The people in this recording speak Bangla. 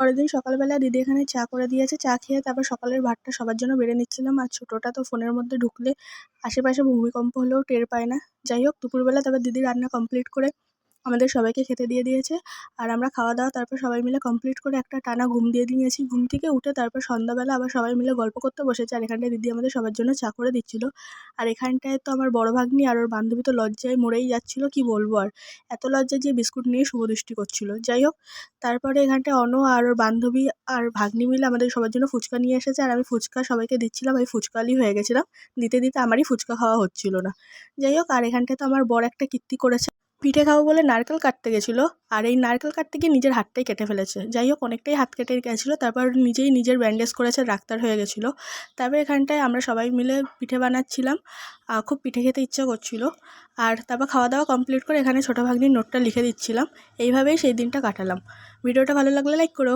পরের দিন সকালবেলা দিদি এখানে চা করে দিয়েছে। চা খেয়ে তারপর সকালের ভাতটা সবার জন্য বেড়ে নিচ্ছিলাম। আর ছোটোটা তো ফোনের মধ্যে ঢুকলে আশেপাশে ভূমিকম্প হলেও টের পায় না। যাই হোক, দুপুরবেলা তারপর দিদি রান্না কমপ্লিট করে আমাদের সবাইকে খেতে দিয়ে দিয়েছে। আর আমরা খাওয়া দাওয়া তারপর সবাই মিলে কমপ্লিট করে একটা টানা ঘুম দিয়ে দিয়েছি। ঘুম থেকে উঠে তারপর সন্ধ্যাবেলা আবার সবাই মিলে গল্প করতে বসেছে। আর এখানটায় দিদি আমাদের সবার জন্য চা করে দিচ্ছিল। আর এখানটায় তো আমার বড় ভাগ্নি আর ওর বান্ধবী তো লজ্জায় মরেই যাচ্ছিল, কি বলব আর? এত লজ্জা যে বিস্কুট নিয়ে শুভদৃষ্টি করছিল। যাই হোক, তারপরে এখানটায় অন আর ওর বান্ধবী আর ভাগ্নি মিলে আমাদের সবার জন্য ফুচকা নিয়ে এসেছে। আর আমি ফুচকা সবাইকে দিচ্ছিলাম, আমি ফুচকালি হয়ে গেছিলাম। দিতে দিতে আমারই ফুচকা খাওয়া হচ্ছিল না। যাই হোক, আর এখানটায় তো আমার বড় একটা কীর্তি করেছে। পিঠে খাব বলে নারকেল কাটতে গেছিল, আর এই নারকেল কাটতে গিয়ে নিজের হাতটাই কেটে ফেলেছে। যাই হোক, অনেকটাই হাত কেটে গেছিল, তারপর নিজেই নিজের ব্যান্ডেজ করেছে, ডাক্তার হয়ে গেছিল। তারপর এখানটায় আমরা সবাই মিলে পিঠে বানাচ্ছিলাম খুব পিঠে খেতে ইচ্ছা করছিল। আর তারপর খাওয়া দাওয়া কমপ্লিট করে এখানে ছোটো ভাগ্নির নোটটা লিখে দিচ্ছিলাম। এইভাবেই সেই দিনটা কাটালাম। ভিডিওটা ভালো লাগলে লাইক করো।